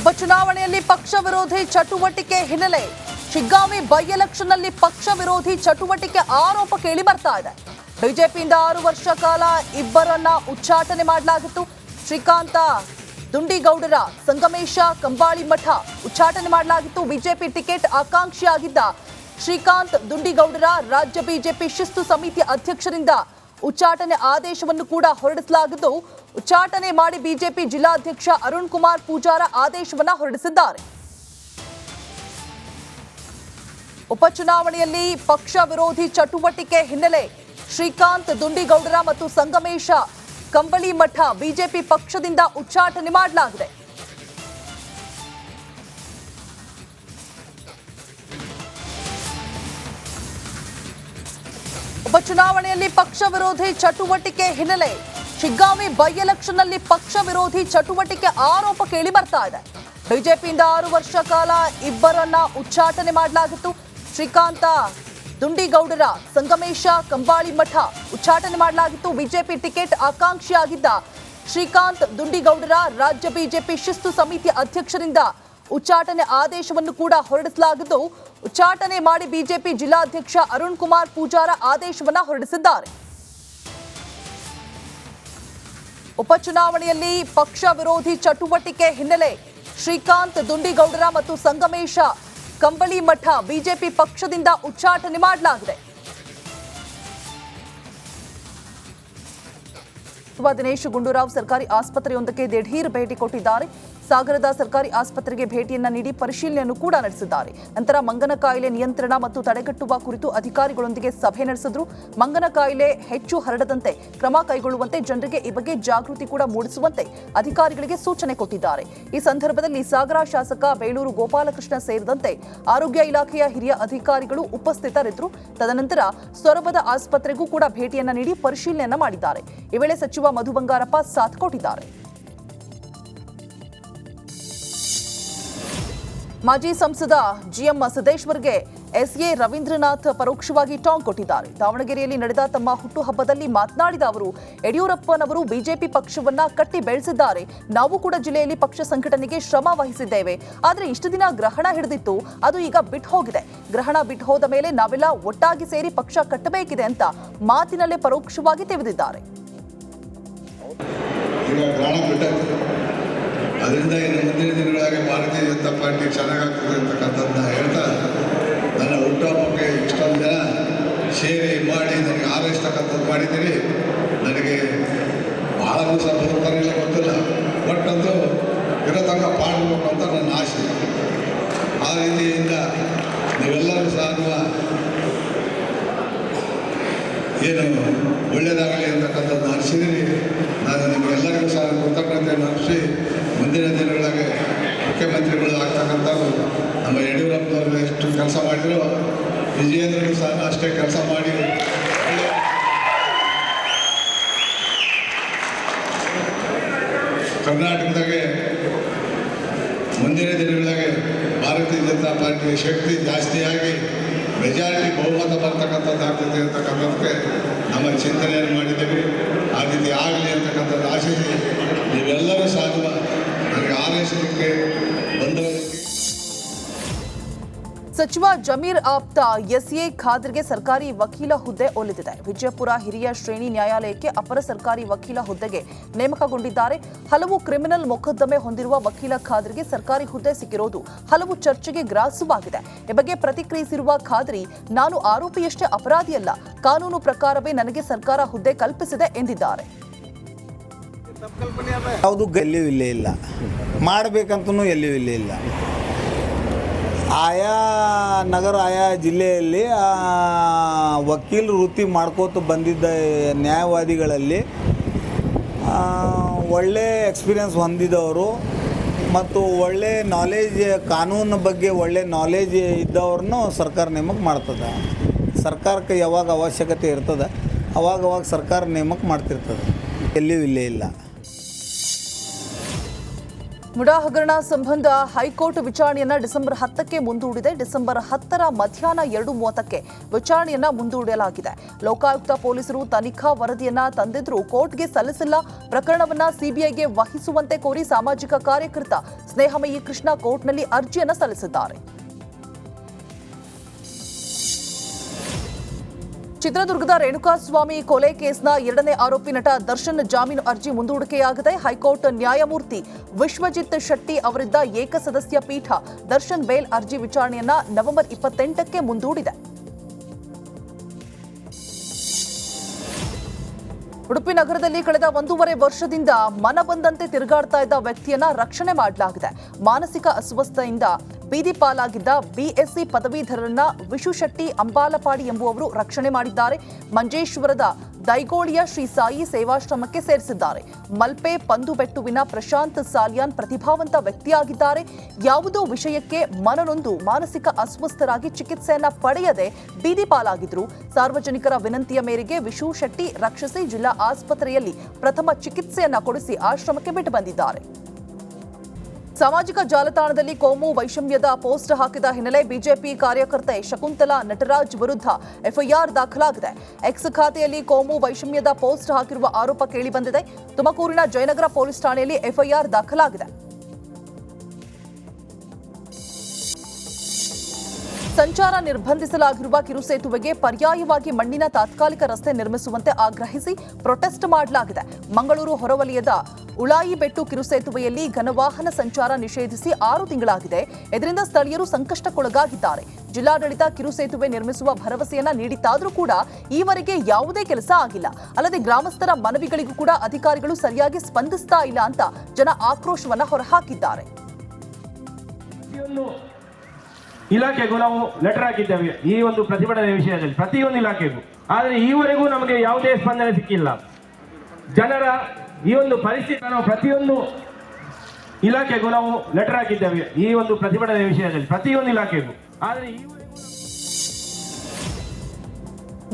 ಉಪಚುನಾವಣೆಯಲ್ಲಿ ಪಕ್ಷ ವಿರೋಧಿ ಚಟುವಟಿಕೆ ಹಿನ್ನೆಲೆ ಶಿಗ್ಗಾಂವಿ ಬೈ ಪಕ್ಷ ವಿರೋಧಿ ಚಟುವಟಿಕೆ ಆರೋಪ ಕೇಳಿ ಬರ್ತಾ ಇದೆ. ಬಿಜೆಪಿಯಿಂದ ಆರು ವರ್ಷ ಕಾಲ ಇಬ್ಬರನ್ನ ಉಚ್ಚಾಟನೆ ಮಾಡಲಾಗಿತ್ತು. ಶ್ರೀಕಾಂತ ದುಂಡಿಗೌಡರ, ಸಂಗಮೇಶ ಕಂಬಾಳಿ ಮಠ ಉಚ್ಚಾಟನೆ ಮಾಡಲಾಗಿತ್ತು. ಬಿಜೆಪಿ ಟಿಕೆಟ್ ಆಕಾಂಕ್ಷಿಯಾಗಿದ್ದ ಶ್ರೀಕಾಂತ್ ದುಂಡಿಗೌಡರ ರಾಜ್ಯ ಬಿಜೆಪಿ ಶಿಸ್ತು ಸಮಿತಿ ಅಧ್ಯಕ್ಷರಿಂದ ಉಚ್ಚಾಟನೆ ಆದೇಶವನ್ನು ಕೂಡ ಹೊರಡಿಸಲಾಗಿದ್ದು, ಉಚ್ಚಾಟನೆ ಮಾಡಿ ಬಿಜೆಪಿ ಜಿಲ್ಲಾಧ್ಯಕ್ಷ ಅರುಣ್ ಕುಮಾರ್ ಪೂಜಾರ ಆದೇಶವನ್ನ ಹೊರಡಿಸಿದ್ದಾರೆ. ಉಪಚುನಾವಣೆಯಲ್ಲಿ ಪಕ್ಷ ವಿರೋಧಿ ಚಟುವಟಿಕೆ ಹಿನ್ನೆಲೆ ಶ್ರೀಕಾಂತ್, ದುಂಡಿಗೌಡರ ಮತ್ತು ಸಂಗಮೇಶ, ಕಂಬಳಿ ಮಠ ಬಿಜೆಪಿ ಪಕ್ಷದಿಂದ ಉಚ್ಚಾಟನೆ ಮಾಡಲಾಗಿದೆ. ಉಪಚುನಾವಣೆಯಲ್ಲಿ ಪಕ್ಷ ವಿರೋಧಿ ಚಟುವಟಿಕೆ ಹಿನ್ನೆಲೆ ಶಿಗ್ಗಾಂವಿ ಬೈ ಎಲೆಕ್ಷನ್ನಲ್ಲಿ ಪಕ್ಷ ವಿರೋಧಿ ಚಟುವಟಿಕೆ ಆರೋಪ ಕೇಳಿ ಬರ್ತಾ ಇದೆ. ಬಿಜೆಪಿಯಿಂದ ಆರು ವರ್ಷ ಕಾಲ ಇಬ್ಬರನ್ನ ಉಚ್ಚಾಟನೆ ಮಾಡಲಾಗಿತ್ತು. ಶ್ರೀಕಾಂತ ದುಂಡಿಗೌಡರ ಸಂಗಮೇಶ ಕಂಬಾಳಿ ಮಠ ಉಚ್ಚಾಟನೆ ಮಾಡಲಾಗಿತ್ತು. ಬಿಜೆಪಿ ಟಿಕೆಟ್ ಆಕಾಂಕ್ಷಿಯಾಗಿದ್ದ ಶ್ರೀಕಾಂತ್ ದುಂಡಿಗೌಡರ ರಾಜ್ಯ ಬಿಜೆಪಿ ಶಿಸ್ತು ಸಮಿತಿ ಅಧ್ಯಕ್ಷರಿಂದ ಉಚ್ಚಾಟನೆ ಆದೇಶವನ್ನು ಕೂಡ ಹೊರಡಿಸಲಾಗಿದ್ದು ಉಚ್ಚಾಟನೆ ಮಾಡಿ ಬಿಜೆಪಿ ಜಿಲ್ಲಾಧ್ಯಕ್ಷ ಅರುಣ್ ಕುಮಾರ್ ಪೂಜಾರ ಆದೇಶವನ್ನ ಹೊರಡಿಸಿದ್ದಾರೆ. ಉಪಚುನಾವಣೆಯಲ್ಲಿ ಪಕ್ಷ ವಿರೋಧಿ ಚಟುವಟಿಕೆ ಹಿನ್ನೆಲೆ ಶ್ರೀಕಾಂತ್, ದುಂಡಿಗೌಡರ ಮತ್ತು ಸಂಗಮೇಶ ಕಂಬಳಿ ಮಠ ಬಿಜೆಪಿ ಪಕ್ಷದಿಂದ ಉಚ್ಚಾಟನೆ ಮಾಡಲಾಗಿದೆ. ದಿನೇಶ್ ಗುಂಡೂರಾವ್ ಸರ್ಕಾರಿ ಆಸ್ಪತ್ರೆಯೊಂದಕ್ಕೆ ದಿಢೀರ್ ಭೇಟಿ ಕೊಟ್ಟಿದ್ದಾರೆ. ಸಾಗರದ ಸರ್ಕಾರಿ ಆಸ್ಪತ್ರೆಗೆ ಭೇಟಿಯನ್ನ ನೀಡಿ ಪರಿಶೀಲನೆಯನ್ನು ಕೂಡ ನಡೆಸಿದ್ದಾರೆ. ನಂತರ ಮಂಗನ ಕಾಯಿಲೆ ನಿಯಂತ್ರಣ ಮತ್ತು ತಡೆಗಟ್ಟುವ ಕುರಿತು ಅಧಿಕಾರಿಗಳೊಂದಿಗೆ ಸಭೆ ನಡೆಸಿದ್ರು. ಮಂಗನ ಕಾಯಿಲೆ ಹೆಚ್ಚು ಹರಡದಂತೆ ಕ್ರಮ ಕೈಗೊಳ್ಳುವಂತೆ ಜನರಿಗೆ ಈ ಬಗ್ಗೆ ಜಾಗೃತಿ ಕೂಡ ಮೂಡಿಸುವಂತೆ ಅಧಿಕಾರಿಗಳಿಗೆ ಸೂಚನೆ ಕೊಟ್ಟಿದ್ದಾರೆ. ಈ ಸಂದರ್ಭದಲ್ಲಿ ಸಾಗರ ಶಾಸಕ ಬೇಳೂರು ಗೋಪಾಲಕೃಷ್ಣ ಸೇರಿದಂತೆ ಆರೋಗ್ಯ ಇಲಾಖೆಯ ಹಿರಿಯ ಅಧಿಕಾರಿಗಳು ಉಪಸ್ಥಿತರಿದ್ದರು. ತದನಂತರ ಸೊರಬದ ಆಸ್ಪತ್ರೆಗೂ ಕೂಡ ಭೇಟಿಯನ್ನ ನೀಡಿ ಪರಿಶೀಲನೆಯನ್ನ ಮಾಡಿದ್ದಾರೆ. ಈ ವೇಳೆ ಸಚಿವ ಮಧು ಬಂಗಾರಪ್ಪ ಸಾಥ್ ಕೊಟ್ಟಿದ್ದಾರೆ. ಮಾಜಿ ಸಂಸದ ಜಿಎಂ ಸಿದ್ದೇಶ್ವರ್ಗೆ ಎಸ್ಎ ರವೀಂದ್ರನಾಥ್ ಪರೋಕ್ಷವಾಗಿ ಟಾಂಗ್ ಕೊಟ್ಟಿದ್ದಾರೆ. ದಾವಣಗೆರೆಯಲ್ಲಿ ನಡೆದ ತಮ್ಮ ಹುಟ್ಟುಹಬ್ಬದಲ್ಲಿ ಮಾತನಾಡಿದ ಅವರು, ಯಡಿಯೂರಪ್ಪನವರು ಬಿಜೆಪಿ ಪಕ್ಷವನ್ನ ಕಟ್ಟಿ ಬೆಳೆಸಿದ್ದಾರೆ. ನಾವು ಕೂಡ ಜಿಲ್ಲೆಯಲ್ಲಿ ಪಕ್ಷ ಸಂಘಟನೆಗೆ ಶ್ರಮ ವಹಿಸಿದ್ದೇವೆ. ಆದರೆ ಇಷ್ಟು ದಿನ ಗ್ರಹಣ ಹಿಡಿದಿತ್ತು. ಅದು ಈಗ ಬಿಟ್ಟು ಹೋಗಿದೆ. ಗ್ರಹಣ ಬಿಟ್ಟು ಹೋದ ಮೇಲೆ ನಾವೆಲ್ಲ ಒಟ್ಟಾಗಿ ಸೇರಿ ಪಕ್ಷ ಕಟ್ಟಬೇಕಿದೆ ಅಂತ ಮಾತಿನಲ್ಲೇ ಪರೋಕ್ಷವಾಗಿ ಬಿಟ್ಟೈತೆ ಅದರಿಂದ ಇನ್ನು ಮುಂದಿನ ದಿನಗಳಾಗಿ ಭಾರತೀಯ ಜನತಾ ಪಾರ್ಟಿ ಚೆನ್ನಾಗಾಗ್ತದೆ ಅಂತಕ್ಕಂಥದ್ದನ್ನ ಹೇಳ್ತಾ ನನ್ನ ಹುಟ್ಟುಹಬ್ಬಕ್ಕೆ ಇಷ್ಟೊಂದು ಜನ ಸೇರಿ ಮಾಡಿ, ನನಗೆ ಆರೈಸ್ತಕ್ಕಂಥದ್ದು ಮಾಡಿದ್ದೀರಿ. ನನಗೆ ಭಾಳ ದಿವಸ ಇಲ್ಲ ಗೊತ್ತಿಲ್ಲ. ಒಟ್ಟಂತೂ ಇರೋ ತನಕ ಪಾಡಬೇಕು ಅಂತ ನನ್ನ ಆಸೆ. ಆ ರೀತಿಯಿಂದ ನೀವೆಲ್ಲರೂ ಸಹ ಏನು ಒಳ್ಳೆಯದಾಗಲಿ ಅಂತಕ್ಕಂಥದ್ದು ಅನಿಸಿದ್ದೀನಿ ನಾನು ನಿಮಗೆಲ್ಲರಿಗೂ ಸಹ ಕೃತಜ್ಞತೆಯನ್ನು ಅರ್ಪಿಸಿ ಮುಂದಿನ ದಿನಗಳಿಗೆ ಮುಖ್ಯಮಂತ್ರಿಗಳು ಆಗ್ತಕ್ಕಂಥವ್ರು ನಮ್ಮ ಯಡಿಯೂರಪ್ಪನವರು ಎಷ್ಟು ಕೆಲಸ ಮಾಡಿದ್ರು, ವಿಜಯೇಂದ್ರನು ಸಹ ಅಷ್ಟೇ ಕೆಲಸ ಮಾಡಿ. ಕರ್ನಾಟಕದಾಗೆ ಮುಂದಿನ ದಿನಗಳಿಗೆ ಭಾರತೀಯ ಜನತಾ ಪಾರ್ಟಿಯ ಶಕ್ತಿ ಜಾಸ್ತಿಯಾಗಿ ಮೆಜಾರಿಟಿ ಬಹುಮತ ಬರ್ತಕ್ಕಂಥದ್ದು ಆಗ್ತದೆ ಅಂತಕ್ಕಂಥದ್ದಕ್ಕೆ ನಮ್ಮ ಚಿಂತನೆಯನ್ನು ಮಾಡಿದ್ದೇವೆ. ಆ ರೀತಿ ಆಗಲಿ ಅಂತಕ್ಕಂಥದ್ದು ಆಶಿಸಿ ನೀವೆಲ್ಲರೂ ಸಚಿವ ಜಮೀರ್ ಆಪ್ತ ಎಸ್ಎ ಖಾದ್ರಿಗೆ ಸರ್ಕಾರಿ ವಕೀಲ ಹುದ್ದೆ ಒಲಿದಿದೆ. ವಿಜಯಪುರ ಹಿರಿಯ ಶ್ರೇಣಿ ನ್ಯಾಯಾಲಯಕ್ಕೆ ಅಪರ ಸರ್ಕಾರಿ ವಕೀಲ ಹುದ್ದೆಗೆ ನೇಮಕಗೊಂಡಿದ್ದಾರೆ. ಹಲವು ಕ್ರಿಮಿನಲ್ ಮೊಕದ್ದಮೆ ಹೊಂದಿರುವ ವಕೀಲ ಖಾದ್ರಿಗೆ ಸರ್ಕಾರಿ ಹುದ್ದೆ ಸಿಕ್ಕಿರೋದು ಹಲವು ಚರ್ಚೆಗೆ ಗ್ರಾಸವಾಗಿದೆ. ಈ ಬಗ್ಗೆ ಪ್ರತಿಕ್ರಿಯಿಸಿರುವ ಖಾದ್ರಿ, ನಾನು ಆರೋಪಿಯಷ್ಟೇ ಅಪರಾಧಿಯಲ್ಲ. ಕಾನೂನು ಪ್ರಕಾರವೇ ನನಗೆ ಸರ್ಕಾರ ಹುದ್ದೆ ಕಲ್ಪಿಸಿದೆ ಎಂದಿದ್ದಾರೆ. ಯಾವುದು ಎಲ್ಲಿಯೂ ಇಲ್ಲೇ ಇಲ್ಲ. ಮಾಡಬೇಕಂತೂ ಎಲ್ಲಿಯೂ ಇಲ್ಲೇ ಇಲ್ಲ. ಆಯಾ ನಗರ, ಆಯಾ ಜಿಲ್ಲೆಯಲ್ಲಿ ವಕೀಲ ವೃತ್ತಿ ಮಾಡ್ಕೋತ ಬಂದಿದ್ದ ನ್ಯಾಯವಾದಿಗಳಲ್ಲಿ ಒಳ್ಳೆ ಎಕ್ಸ್ಪೀರಿಯನ್ಸ್ ಹೊಂದಿದವರು ಮತ್ತು ಒಳ್ಳೆ ನಾಲೇಜ್ ಕಾನೂನು ಬಗ್ಗೆ ಒಳ್ಳೆ ನಾಲೇಜ್ ಇದ್ದವ್ರನ್ನೂ ಸರ್ಕಾರ ನೇಮಕ ಮಾಡ್ತದೆ. ಸರ್ಕಾರಕ್ಕೆ ಯಾವಾಗ ಅವಶ್ಯಕತೆ ಇರ್ತದೆ, ಅವಾಗ ಅವಾಗ ಸರ್ಕಾರ ನೇಮಕ ಮಾಡ್ತಿರ್ತದೆ. ಎಲ್ಲಿಯೂ ಇಲ್ಲೇ ಇಲ್ಲ. ಮುಡಾ ಹಗರಣ ಸಂಬಂಧ ಹೈಕೋರ್ಟ್ ವಿಚಾರಣೆಯನ್ನ ಡಿಸೆಂಬರ್ ಹತ್ತಕ್ಕೆ ಮುಂದೂಡಿದೆ. ಡಿಸೆಂಬರ್ ಹತ್ತರ ಮಧ್ಯಾಹ್ನ ಎರಡು ಮೂವತ್ತಕ್ಕೆ ವಿಚಾರಣೆಯನ್ನ ಮುಂದೂಡಲಾಗಿದೆ. ಲೋಕಾಯುಕ್ತ ಪೊಲೀಸರು ತನಿಖಾ ವರದಿಯನ್ನ ತಂದಿದ್ರೂ ಕೋರ್ಟ್ಗೆ ಸಲ್ಲಿಸಿಲ್ಲ. ಪ್ರಕರಣವನ್ನ ಸಿಬಿಐಗೆ ವಹಿಸುವಂತೆ ಕೋರಿ ಸಾಮಾಜಿಕ ಕಾರ್ಯಕರ್ತ ಸ್ನೇಹಮಯಿ ಕೃಷ್ಣ ಕೋರ್ಟ್ನಲ್ಲಿ ಅರ್ಜಿಯನ್ನ ಸಲ್ಲಿಸಿದ್ದಾರೆ. ಚಿತ್ರದುರ್ಗದ ರೇಣುಕಾಸ್ವಾಮಿ ಕೊಲೆ ಕೇಸ್ನ ಎರಡನೇ ಆರೋಪಿ ನಟ ದರ್ಶನ್ ಜಾಮೀನು ಅರ್ಜಿ ಮುಂದೂಡಿಕೆಯಾಗದೆ ಹೈಕೋರ್ಟ್ ನ್ಯಾಯಮೂರ್ತಿ ವಿಶ್ವಜಿತ್ ಶೆಟ್ಟಿ ಅವರಿದ್ದ ಏಕಸದಸ್ಯ ಪೀಠ ದರ್ಶನ್ ಬೇಲ್ ಅರ್ಜಿ ವಿಚಾರಣೆಯನ್ನ ನವೆಂಬರ್ ಇಪ್ಪತ್ತೆಂಟಕ್ಕೆ ಮುಂದೂಡಿದೆ. ಉಡುಪಿ ನಗರದಲ್ಲಿ ಕಳೆದ ಒಂದೂವರೆ ವರ್ಷದಿಂದ ಮನಬಂದಂತೆ ತಿರುಗಾಡ್ತಾ ಇದ್ದ ವ್ಯಕ್ತಿಯನ್ನ ರಕ್ಷಣೆ ಮಾಡಲಾಗಿದೆ. ಮಾನಸಿಕ ಅಸ್ವಸ್ಥತೆಯಿಂದ ಬೀದಿ ಪಾಲಾಗಿದ್ದ ಬಿಎಸ್ಸಿ ಪದವೀಧರರನ್ನ ವಿಶುಶೆಟ್ಟಿ ಅಂಬಾಲಪಾಡಿ ಎಂಬುವವರು ರಕ್ಷಣೆ ಮಾಡಿದ್ದಾರೆ. ಮಂಜೇಶ್ವರದ ದೈಗೋಳಿಯ ಶ್ರೀ ಸಾಯಿ ಸೇವಾಶ್ರಮಕ್ಕೆ ಸೇರಿಸಿದ್ದಾರೆ. ಮಲ್ಪೆ ಪಂದುಬೆಟ್ಟುವಿನ ಪ್ರಶಾಂತ್ ಸಾಲಿಯಾನ್ ಪ್ರತಿಭಾವಂತ ವ್ಯಕ್ತಿಯಾಗಿದ್ದಾರೆ. ಯಾವುದೋ ವಿಷಯಕ್ಕೆ ಮನನೊಂದು ಮಾನಸಿಕ ಅಸ್ವಸ್ಥರಾಗಿ ಚಿಕಿತ್ಸೆಯನ್ನ ಪಡೆಯದೆ ಬೀದಿ ಪಾಲಾಗಿದ್ರು. ಸಾರ್ವಜನಿಕರ ವಿನಂತಿಯ ಮೇರೆಗೆ ವಿಶು ಶೆಟ್ಟಿ ರಕ್ಷಿಸಿ ಜಿಲ್ಲಾ ಆಸ್ಪತ್ರೆಯಲ್ಲಿ ಪ್ರಥಮ ಚಿಕಿತ್ಸೆಯನ್ನ ಕೊಡಿಸಿ ಆಶ್ರಮಕ್ಕೆ ಬಿಟ್ಟು ಬಂದಿದ್ದಾರೆ. ಸಾಮಾಜಿಕ ಜಾಲತಾಣದಲ್ಲಿ ಕೋಮು ವೈಷಮ್ಯದ ಪೋಸ್ಟ್ ಹಾಕಿದ ಹಿನ್ನೆಲೆ ಬಿಜೆಪಿ ಕಾರ್ಯಕರ್ತೆ ಶಕುಂತಲಾ ನಟರಾಜ್ ವಿರುದ್ಧ ಎಫ್ಐಆರ್ ದಾಖಲಾಗಿದೆ. ಎಕ್ಸ್ ಖಾತೆಯಲ್ಲಿ ಕೋಮು ವೈಷಮ್ಯದ ಪೋಸ್ಟ್ ಹಾಕಿರುವ ಆರೋಪ ಕೇಳಿಬಂದಿದೆ. ತುಮಕೂರಿನ ಜಯನಗರ ಪೊಲೀಸ್ ಠಾಣೆಯಲ್ಲಿ ಎಫ್ಐಆರ್ ದಾಖಲಾಗಿದೆ. ಸಂಚಾರ ನಿರ್ಬಂಧಿಸಲಾಗಿರುವ ಕಿರುಸೇತುವೆಗೆ ಪರ್ಯಾಯವಾಗಿ ಮಣ್ಣಿನ ತಾತ್ಕಾಲಿಕ ರಸ್ತೆ ನಿರ್ಮಿಸುವಂತೆ ಆಗ್ರಹಿಸಿ ಪ್ರೊಟೆಸ್ಟ್ ಮಾಡಲಾಗಿದೆ. ಮಂಗಳೂರು ಹೊರವಲಯದ ಉಳಾಯಿಬೆಟ್ಟು ಕಿರುಸೇತುವೆಯಲ್ಲಿ ಘನವಾಹನ ಸಂಚಾರ ನಿಷೇಧಿಸಿ ಆರು ತಿಂಗಳಾಗಿದೆ. ಇದರಿಂದ ಸ್ಥಳೀಯರು ಸಂಕಷ್ಟಕ್ಕೊಳಗಾಗಿದ್ದಾರೆ. ಜಿಲ್ಲಾಡಳಿತ ಕಿರುಸೇತುವೆ ನಿರ್ಮಿಸುವ ಭರವಸೆಯನ್ನ ನೀಡಿತ್ತಾದರೂ ಕೂಡ ಈವರೆಗೆ ಯಾವುದೇ ಕೆಲಸ ಆಗಿಲ್ಲ. ಅಲ್ಲದೆ ಗ್ರಾಮಸ್ಥರ ಮನವಿಗಳಿಗೂ ಕೂಡ ಅಧಿಕಾರಿಗಳು ಸರಿಯಾಗಿ ಸ್ಪಂದಿಸ್ತಾ ಇಲ್ಲ ಅಂತ ಜನ ಆಕ್ರೋಶವನ್ನ ಹೊರಹಾಕಿದ್ದಾರೆ. ಇಲಾಖೆಗೂ ನಾವು ಲೆಟರ್ ಹಾಕಿದ್ದೇವೆ ಈ ಒಂದು ಪ್ರತಿಭಟನೆ ವಿಷಯದಲ್ಲಿ, ಪ್ರತಿಯೊಂದು ಇಲಾಖೆಗೂ. ಆದರೆ ಈವರೆಗೂ ನಮಗೆ ಯಾವುದೇ ಸ್ಪಂದನೆ ಸಿಕ್ಕಿಲ್ಲ. ಜನರ ಈ ಒಂದು ಪರಿಸ್ಥಿತಿ ನಾವು ಪ್ರತಿಯೊಂದು ಇಲಾಖೆಗೂ ನಾವು ಲೆಟರ್ ಹಾಕಿದ್ದೇವೆ ಈ ಒಂದು ಪ್ರತಿಭಟನೆ ವಿಷಯದಲ್ಲಿ, ಪ್ರತಿಯೊಂದು ಇಲಾಖೆಗೂ. ಆದರೆ ಈವರೆಗೂ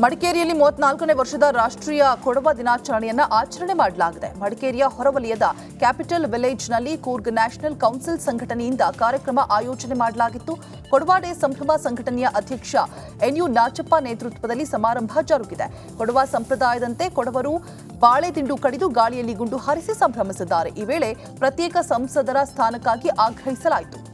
ಮಡಿಕೇರಿಯಲ್ಲಿ ಮೂವತ್ನಾಲ್ಕನೇ ವರ್ಷದ ರಾಷ್ಟ್ರೀಯ ಕೊಡವ ದಿನಾಚರಣೆಯನ್ನು ಆಚರಣೆ ಮಾಡಲಾಗಿದೆ. ಮಡಿಕೇರಿಯ ಹೊರವಲಯದ ಕ್ಯಾಪಿಟಲ್ ವಿಲೇಜ್ನಲ್ಲಿ ಕೂರ್ಗ್ ನ್ಯಾಷನಲ್ ಕೌನ್ಸಿಲ್ ಸಂಘಟನೆಯಿಂದ ಕಾರ್ಯಕ್ರಮ ಆಯೋಜನೆ ಮಾಡಲಾಗಿತ್ತು. ಕೊಡವ ಸಂಭ್ರಮ ಸಂಘಟನೆಯ ಅಧ್ಯಕ್ಷ ಎನ್ಯು ನಾಚಪ್ಪ ನೇತೃತ್ವದಲ್ಲಿ ಸಮಾರಂಭ ಜರುಗಿದೆ. ಕೊಡವ ಸಂಪ್ರದಾಯದಂತೆ ಕೊಡವರು ಬಾಳೆ ದಿಂಡು ಕಡಿದು ಗಾಳಿಯಲ್ಲಿ ಗುಂಡು ಹಾರಿಸಿ ಸಂಭ್ರಮಿಸಿದ್ದಾರೆ. ಈ ವೇಳೆ ಪ್ರತ್ಯೇಕ ಸಂಸದರ ಸ್ಥಾನಕ್ಕಾಗಿ ಆಗ್ರಹಿಸಲಾಯಿತು.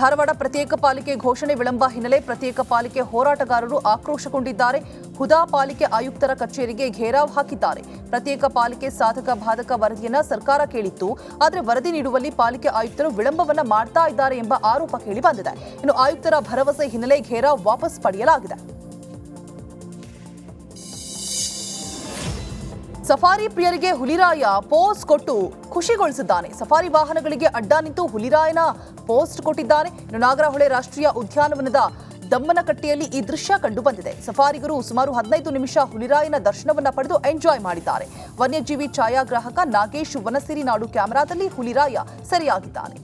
ಧಾರವಾಡ ಪ್ರತ್ಯೇಕ ಪಾಲಿಕೆ ಘೋಷಣೆ ವಿಳಂಬ ಹಿನ್ನೆಲೆ ಪ್ರತ್ಯೇಕ ಪಾಲಿಕೆ ಹೋರಾಟಗಾರರು ಆಕ್ರೋಶಗೊಂಡಿದ್ದಾರೆ. ಹುದಾ ಪಾಲಿಕೆ ಆಯುಕ್ತರ ಕಚೇರಿಗೆ ಘೇರಾವ್ ಹಾಕಿದ್ದಾರೆ. ಪ್ರತ್ಯೇಕ ಪಾಲಿಕೆ ಸಾಧಕ ಬಾಧಕ ವರದಿಯನ್ನ ಸರ್ಕಾರ ಕೇಳಿತ್ತು. ಆದರೆ ವರದಿ ನೀಡುವಲ್ಲಿ ಪಾಲಿಕೆ ಆಯುಕ್ತರು ವಿಳಂಬವನ್ನ ಮಾಡ್ತಾ ಇದ್ದಾರೆ ಎಂಬ ಆರೋಪ ಕೇಳಿ ಬಂದಿದೆ. ಇನ್ನು ಆಯುಕ್ತರ ಭರವಸೆ ಹಿನ್ನೆಲೆ ಘೇರಾವ್ ವಾಪಸ್ ಪಡೆಯಲಾಗಿದೆ. ಸಫಾರಿ ಪ್ರಿಯರಿಗೆ ಹುಲಿರಾಯ ಪೋಸ್ ಕೊಟ್ಟು ಖುಷಿಗೊಳಿಸಿದ್ದಾನೆ. ಸಫಾರಿ ವಾಹನಗಳಿಗೆ ಅಡ್ಡ ನಿಂತು ಹುಲಿರಾಯನ ಪೋಸ್ಟ್ ಕೊಟ್ಟಿದ್ದಾನೆ ಇನ್ನು ನಾಗರಹೊಳೆ ರಾಷ್ಟ್ರೀಯ ಉದ್ಯಾನವನದ ದಮ್ಮನಕಟ್ಟೆಯಲ್ಲಿ ಈ ದೃಶ್ಯ ಕಂಡು ಬಂದಿದೆ ಸಫಾರಿಗರು ಸುಮಾರು ಹದಿನೈದು ನಿಮಿಷ ಹುಲಿರಾಯನ ದರ್ಶನವನ್ನ ಪಡೆದು ಎಂಜಾಯ್ ಮಾಡಿದ್ದಾರೆ. ವನ್ಯಜೀವಿ ಛಾಯಾಗ್ರಾಹಕ ನಾಗೇಶ್ ವನಸಿರಿ ನಾಡು ಕ್ಯಾಮೆರಾದಲ್ಲಿ ಹುಲಿರಾಯ ಸೆರೆಯಾಗಿದ್ದಾನೆ.